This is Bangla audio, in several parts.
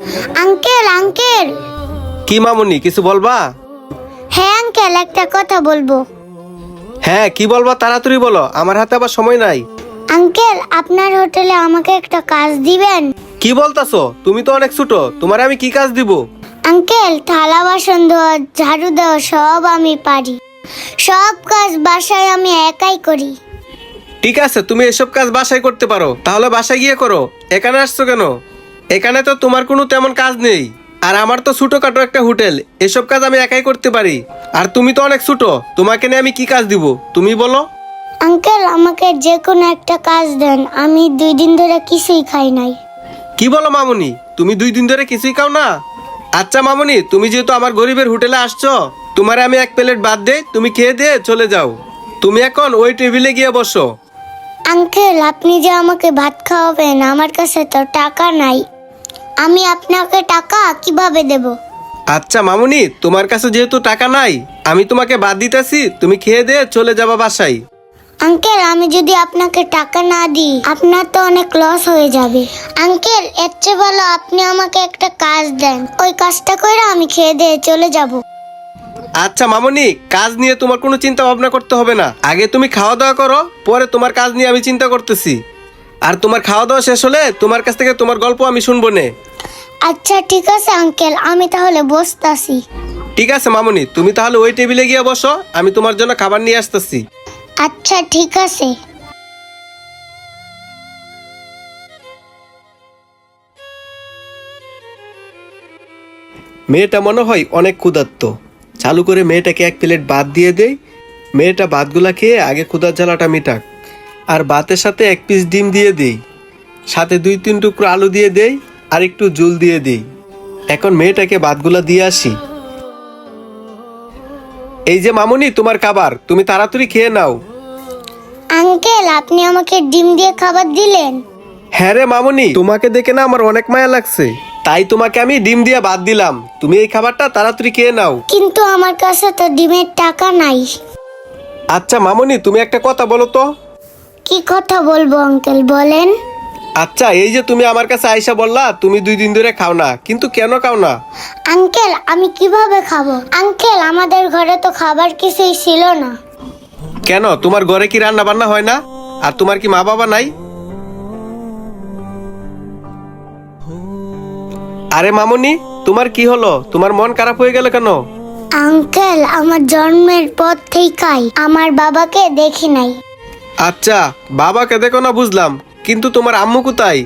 Uncle uncle. কি মামুনি কিছু বলবা? হ্যাঁ আঙ্কেল একটা কথা বলব। হ্যাঁ কি বলবা তাড়াতাড়ি বলো আমার হাতে আবার সময় নাই। আঙ্কেল আপনার হোটেলে আমাকে একটা কাজ দিবেন? কি বলতাছো? তুমি তো অনেক ছোট তোমার আমি কি কাজ দিব? আঙ্কেল থালা বাসন ধোয়া ঝাড়ু দেওয়া সব আমি পারি। সব কাজ বাসায় আমি একাই করি। ঠিক আছে তুমি এসব কাজ বাসায় করতে পারো তাহলে বাসায় গিয়ে করো। এখানে আসছো কেন? এখানে তো তোমার কোনো তেমন কাজ নেই। আর আমার তো ছোটখাটো একটা হোটেল এসব কাজ আমি একাই করতে পারি। আর তুমি তো অনেক ছোট তোমাকে নিয়ে আমি কি কাজ দিব? তুমি বলো। আঙ্কেল আমাকে যে কোনো একটা কাজ দেন আমি দুই দিন ধরে কিছুই খাই নাই। কি বলো মামুনি? তুমি দুই দিন ধরে কিছুই খাও না? আচ্ছা মামুনি তুমি যেহেতু আমার গরিবের হোটেলে আসছো তোমার আমি এক প্লেট বাদ দেই তুমি খেয়ে দিয়ে চলে যাও। তুমি এখন ওই টেবিলে গিয়ে বসো। আঙ্কেল আপনি যে আমাকে ভাত খাওয়াবেন আমার কাছে তো টাকা নাই। আমি আপনাকে টাকা কীভাবে দেব? আচ্ছা মামুনি তোমার কাছে যেহেতু টাকা নাই আমি তোমাকে বাদ দিতেছি তুমি খেয়ে দিয়ে চলে যাবা বাসায়। আঙ্কেল আমি যদি আপনাকে টাকা না দিই আপনার তো অনেক লস হয়ে যাবে। আঙ্কেল এর চেয়ে ভালো আপনি আমাকে একটা কাজ দেন। ওই কাজটা করে আমি খেয়ে দিয়ে চলে যাব। আচ্ছা মামুনি কাজ নিয়ে তোমার কোনো চিন্তা ভাবনা করতে হবে না। আগে তুমি খাওয়া দাওয়া করো পরে তোমার কাজ নিয়ে আমি চিন্তা করতেছি। আর তোমার খাওয়া দাওয়া শেষ হলে তোমার কাছ থেকে তোমার গল্প আমি শুনব নে। আচ্ছা ঠিক আছে আঙ্কেল আমি তাহলে বসতাছি। ঠিক আছে মামুনি তুমি তাহলে ওই টেবিলে গিয়ে বসো আমি তোমার জন্য খাবার নিয়ে আসতেছি। আচ্ছা ঠিক আছে। মেয়েটা মনে হয় অনেক ক্ষুধার্ত। চালু করে মেয়েটাকে এক প্লেট ভাত দিয়ে দেই। মেয়েটা ভাতগুলা খেয়ে আগে ক্ষুধার জ্বালাটা মিটাক। আর ভাতের সাথে এক পিস ডিম দিয়ে দেই। সাথে দুই তিন টুকরো আলু দিয়ে দেই। আর একটু জুল দিয়ে দিই। এখন মেয়েটাকে ভাতগুলা দিয়ে আসি। এই যে মামুনি তোমার খাবার তুমি তাড়াতাড়ি খেয়ে নাও। আঙ্কেল আপনি আমাকে ডিম দিয়ে খাবার দিলেন? হ্যাঁ রে মামুনি তোমাকে দেখে না আমার অনেক মায়া লাগছে। তাই তোমাকে আমি ডিম দিয়ে বাদ দিলাম। তুমি এই খাবারটা তাড়াতাড়ি খেয়ে নাও। কিন্তু আমার কাছে তো ডিমের টাকা নাই। আচ্ছা মামুনি তুমি একটা কথা বলো তো। কি কথা বলব আঙ্কেল বলেন। আচ্ছা এই যে তুমি আমার কাছে আইসা বললা তুমি দুই দিন ধরে খাও না। কিন্তু কেন খাও না? আঙ্কেল আমি কীভাবে খাব? আঙ্কেল আমাদের ঘরে তো খাবার কিছুই ছিল না। কেন? তোমার ঘরে কি রান্না বান্না হয় না? আর তোমার কি মা বাবা নাই? আরে মামুনি তোমার কি হলো? তোমার মন খারাপ হয়ে গেল কেন? আঙ্কেল আমার জন্মের পর থেকেই আমার বাবাকে দেখি নাই। আচ্ছা বাবাকে দেখো না বুঝলাম। কিন্তু তোমার আম্মু কোথায়?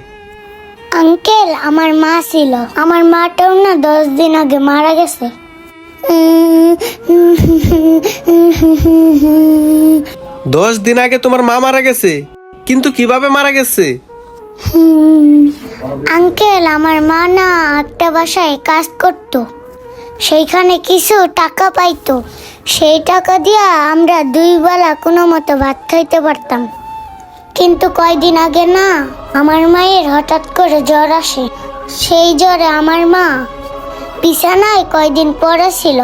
আঙ্কেল আমার মা ছিল। আমার মাটাও না দশ দিন আগে মারা গেছে। দশ দিন আগে তোমার মা মারা গেছে? কিন্তু কীভাবে মারা গেছে? আঙ্কেল আমার মা না একটা বাসায় কাজ করতো। সেইখানে কিছু টাকা পাইতো। সেই টাকা দিয়া আমরা দুই বেলা কোনো মতো ভাত খাইতে পারতাম। কিন্তু কয়দিন আগে না, আমার মায়ের হঠাৎ করে জ্বর আসে। সেই জ্বরে আমার মা বিছানায় কয়দিন পড়েছিল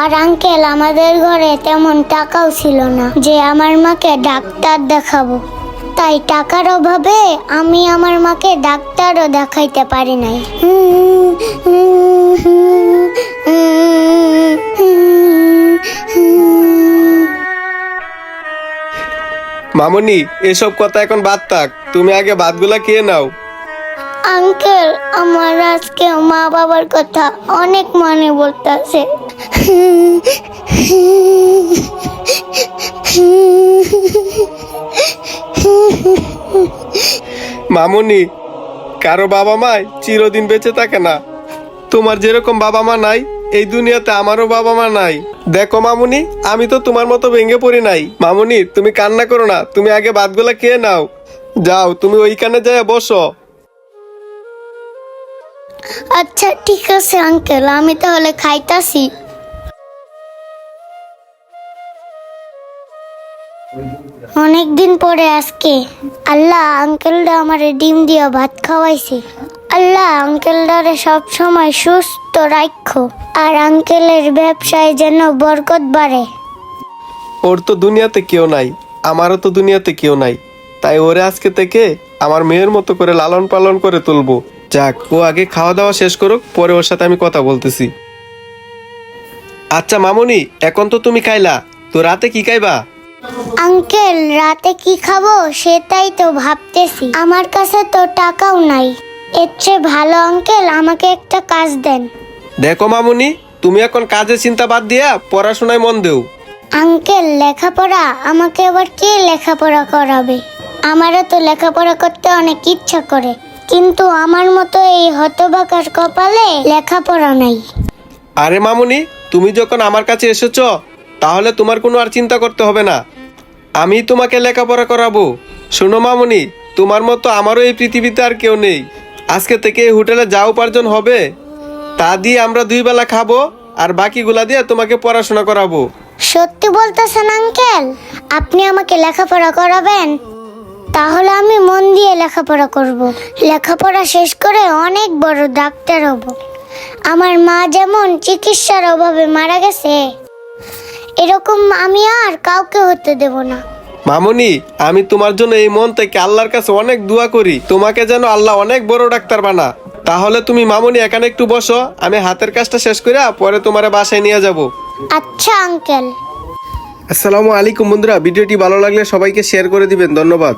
আর আঙ্কেল আমাদের ঘরে তেমন টাকাও ছিল না যে আমার মাকে ডাক্তার দেখাবো। তাই টাকার অভাবে আমি আমার মাকে ডাক্তারও দেখাইতে পারি নাই। মামুনি এসব কথা এখন বাদ থাক। তুমি আগে ভাতগুলা খেয়ে নাও। আঙ্কেল আমার আজকে মা বাবার কথা অনেক মনে পড়তেছে। মামুনি কারও বাবা মায় চিরদিন বেঁচে থাকে না। তোমার যেরকম বাবা মা নাই এই দুনিয়াতে আমারও বাবা মা নাই। দেখো মামুনি, আমি তো তোমার মতো ভেঙে পড়ি নাই। মামুনি, তুমি কান্না করো না, তুমি আগে ভাতগুলা খেয়ে নাও। যাও, তুমি ওইখানে যায় বসো। আচ্ছা ঠিক আছে, আঙ্কেল, আমি তাহলে খাইতাছি। অনেক দিন পরে আজকে। আল্লাহ, আঙ্কেলটা আমারে ডিম দিয়া ভাত খাওয়াইছে। আল্লাহ, আঙ্কেলটারে সব সময় সুস্থ রাখো আর আঙ্কেলের ব্যবসায় যেন বরকত বাড়ে। ওর তো দুনিয়াতে কেউ নাই আমারও তো দুনিয়াতে কেউ নাই। তাই ওরে আজকে থেকে আমার মেয়ের মতো করে লালন পালন করে তুলবো। যাক ও আগে খাওয়া দাওয়া শেষ করুক পরে ওর সাথে আমি কথা বলতেছি। আচ্ছা মামুনি এখন তো তুমি খাইলা। তো রাতে কি খাইবা? আঙ্কেল রাতে কি খাব সেটাই তো ভাবতেছি। আমার কাছে তো টাকাও নাই। এর চেয়ে ভালো আঙ্কেল আমাকে একটা কাজ দেন। দেখো মামুনি তুমি এখন কাজে চিন্তা বাদ দিয়া পড়াশোনায় মন দেও। আঙ্কেল লেখাপড়া? আমাকে আবার কে লেখাপড়া করাবে? আমারও তো লেখাপড়া করতে অনেক ইচ্ছা করে কিন্তু আমার মতো এই হতবাকার কপালে লেখাপড়া নাই। আরে মামুনি তুমি যখন আমার কাছে এসেছ তাহলে তোমার কোনো আর চিন্তা করতে হবে না। আমি তোমাকে লেখাপড়া করাবো। শোনো মামুনি তোমার মতো আমারও এই পৃথিবীতে আর কেউ নেই। আজকে থেকে এই হোটেলে যা উপার্জন হবে তা দিয়ে আমরা দুই বেলা খাব আর বাকিগুলা দিয়ে তোমাকে পড়াশোনা করাবো। সত্যি বলতেছেন আঙ্কেল? আপনি আমাকে লেখাপড়া করাবেন? তাহলে আমি মন দিয়ে লেখাপড়া করব। লেখাপড়া শেষ করে অনেক বড় ডাক্তার হব। আমার মা যেমন চিকিৎসার অভাবে মারা গেছে এরকম আমি আর কাউকে হতে দেব না। মামুনি আমি তোমার জন্য এই মন থেকে আল্লাহর কাছে অনেক দোয়া করি। তোমাকে যেন আল্লাহ অনেক বড় ডাক্তার বানা। তাহলে তুমি মামুনি এখানে একটু বসো আমি হাতের কাজটা শেষ করে পরে তোমার বাসায় নিয়ে যাব। আচ্ছা আঙ্কেল। আসসালামু আলাইকুম বন্ধুরা ভিডিওটি ভালো লাগলে সবাইকে শেয়ার করে দিবেন ধন্যবাদ।